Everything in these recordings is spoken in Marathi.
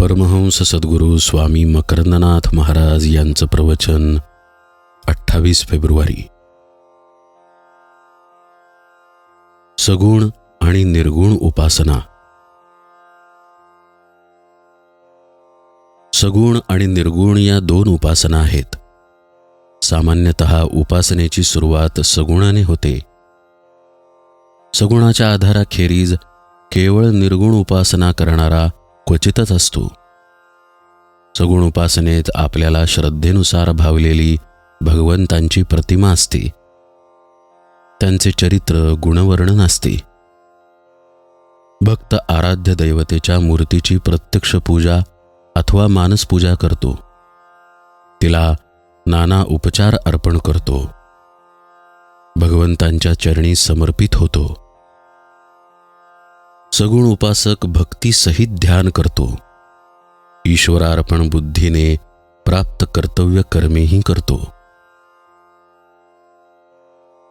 परमहंस सद्गुरू स्वामी मकरंदनाथ महाराज यांचं प्रवचन अठ्ठावीस फेब्रुवारी. सगुण आणि निर्गुण उपासना. सगुण आणि निर्गुण या दोन उपासना आहेत. सामान्यतः उपासनेची सुरुवात सगुणाने होते. सगुणाच्या आधाराखेरीज केवळ निर्गुण उपासना करणारा क्वचितच असतो. सगुण उपासनेत आपल्याला श्रद्धेनुसार भावलेली भगवंतांची प्रतिमा असते. त्यांचे चरित्र गुणवर्णन असते. भक्त आराध्य दैवतेच्या मूर्तीची प्रत्यक्ष पूजा अथवा मानसपूजा करतो. तिला नाना उपचार अर्पण करतो. भगवंतांच्या चरणी समर्पित होतो. सगुण उपासक भक्तीसहित ध्यान करतो. ईश्वरार्पण बुद्धीने प्राप्त कर्तव्य कर्मेही करतो.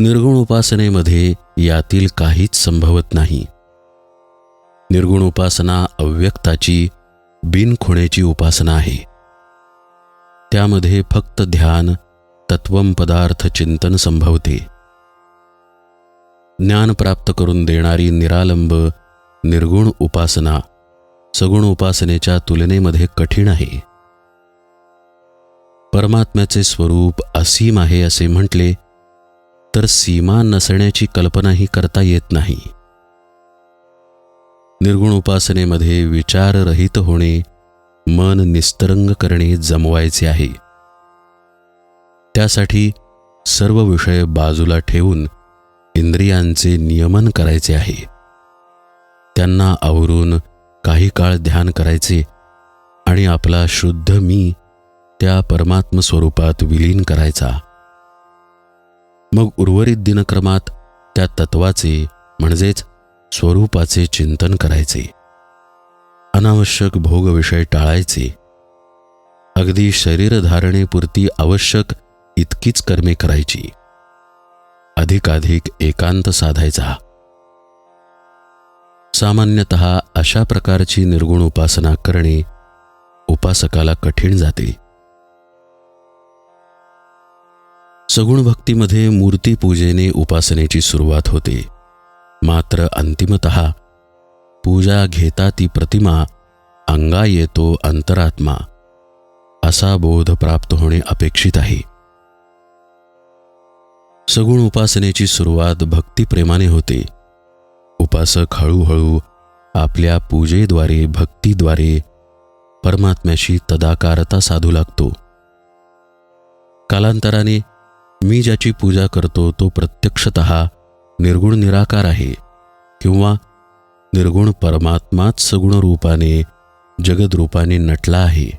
निर्गुण उपासनेमध्ये यातील काहीच संभवत नाही. निर्गुण उपासना अव्यक्ताची बिनखुणेची उपासना आहे. त्यामध्ये फक्त ध्यान तत्वम पदार्थ चिंतन संभवते. ज्ञान प्राप्त करून देणारी निरालंब निर्गुण उपासना सगुण उपासनेच्या तुलनेमध्ये कठीण आहे. परमात्म्याचे स्वरूप असीम आहे असे म्हटले तर सीमा नसण्याची कल्पनाही करता येत नाही. निर्गुण उपासनेमध्ये विचाररहित होणे मन निस्तरंग करणे जमवायचे आहे. त्यासाठी सर्व विषय बाजूला ठेवून इंद्रियांचे नियमन करायचे आहे. त्यांना आवरून काही काळ ध्यान करायचे आणि आपला शुद्ध मी त्या परमात्म स्वरूपात विलीन करायचा. मग उर्वरित दिनक्रमात त्या तत्वाचे म्हणजेच स्वरूपाचे चिंतन करायचे. अनावश्यक भोगविषय टाळायचे. अगदी शरीरधारणेपुरती आवश्यक इतकीच कर्मे करायची. अधिकाधिक एकांत साधायचा. सामान्यतः अशा प्रकारची निर्गुण उपासना करणे उपासकाला कठीण जाते. सगुण भक्तीमध्ये मूर्तीपूजेने उपासनेची सुरुवात होते. मात्र अंतिमत पूजा घेता ती प्रतिमा अंगा येतो अंतरात्मा असा बोध प्राप्त होणे अपेक्षित आहे. सगुण उपासनेची सुरुवात भक्तिप्रेमाने होते. उपासक हळूहळू आपल्या पूजेद्वारे भक्तीद्वारे परमात्म्याशी तदाकारता साधू लागतो. कालांतराने मी ज्याची पूजा करतो तो प्रत्यक्षत निर्गुण निराकार आहे किंवा निर्गुण परमात्माच सगुण रूपाने जगदरूपाने नटला आहे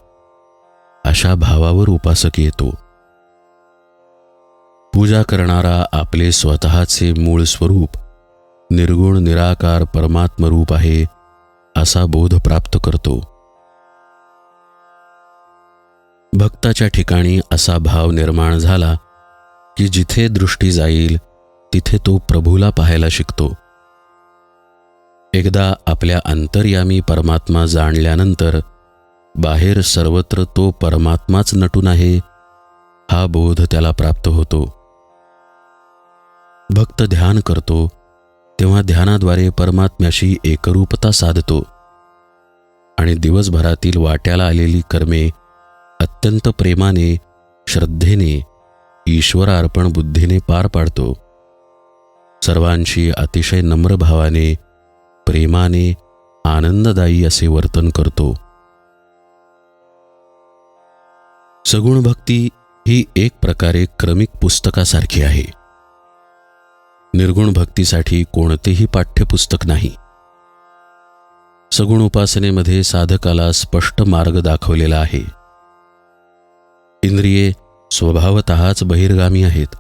अशा भावावर उपासक येतो. पूजा करणारा आपले स्वतःचे मूळ स्वरूप निर्गुण निराकार परमात्मरूप आहे असा बोध प्राप्त करतो. भक्ताच्या ठिकाणी असा भाव निर्माण झाला की जिथे दृष्टी जाईल तिथे तो प्रभूला पाहायला शिकतो. एकदा आपल्या अंतर्यामी परमात्मा जाणल्यानंतर बाहेर सर्वत्र तो परमात्माच नटून आहे हा बोध त्याला प्राप्त होतो. भक्त ध्यान करतो तेव्हा ध्यानाद्वारे परमात्म्याशी एकरूपता साधतो. आणि दिवसभरातील वाट्याला आलेली कर्मे अत्यंत प्रेमाने श्रद्धेने ईश्वरार्पण बुद्धीने पार पाडतो. सर्वांशी अतिशय नम्र भावाने प्रेमाने आनंददायी असे वर्तन करतो. सगुण भक्ती ही एक प्रकारे क्रमिक पुस्तकासारखी आहे. निर्गुण भक्तीसाठी कोणतेही पाठ्यपुस्तक नाही. सगुण उपासनेमध्ये साधकाला स्पष्ट मार्ग दाखवलेला आहे. इंद्रिये स्वभावतःच बहिर्गामी आहेत.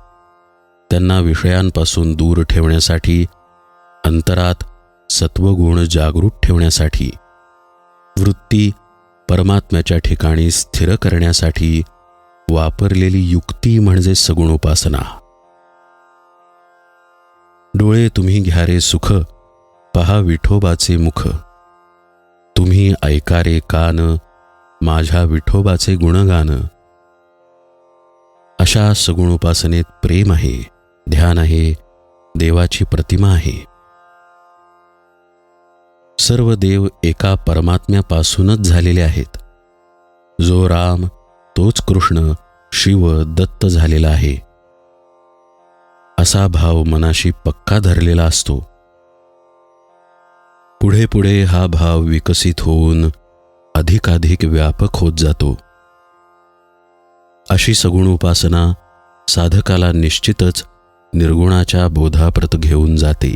त्यांना विषयांपासून दूर ठेवण्यासाठी अंतरात सत्वगुण जागृत ठेवण्यासाठी वृत्ती परमात्म्याच्या ठिकाणी स्थिर करण्यासाठी वापरलेली युक्ती म्हणजे सगुण उपासना. डोळे तुम्ही घ्या रे सुख पहा विठोबाचे मुख. तुम्ही ऐका रे कान माझ्या विठोबाचे गुणगान. अशा सगुण उपासनेत प्रेम आहे ध्यान आहे देवाची प्रतिमा आहे. सर्व देव एका परमात्म्यापासूनच झालेले आहेत. जो राम तोच कृष्ण शिव दत्त झालेला आहे. असा भाव मनाशी पक्का धरलेला असतो. पुढे पुढे हा भाव विकसित होऊन अधिकाधिक व्यापक होत जातो. अशी सगुण उपासना साधकाला निश्चितच निर्गुणाच्या बोधाप्रत घेऊन जाते.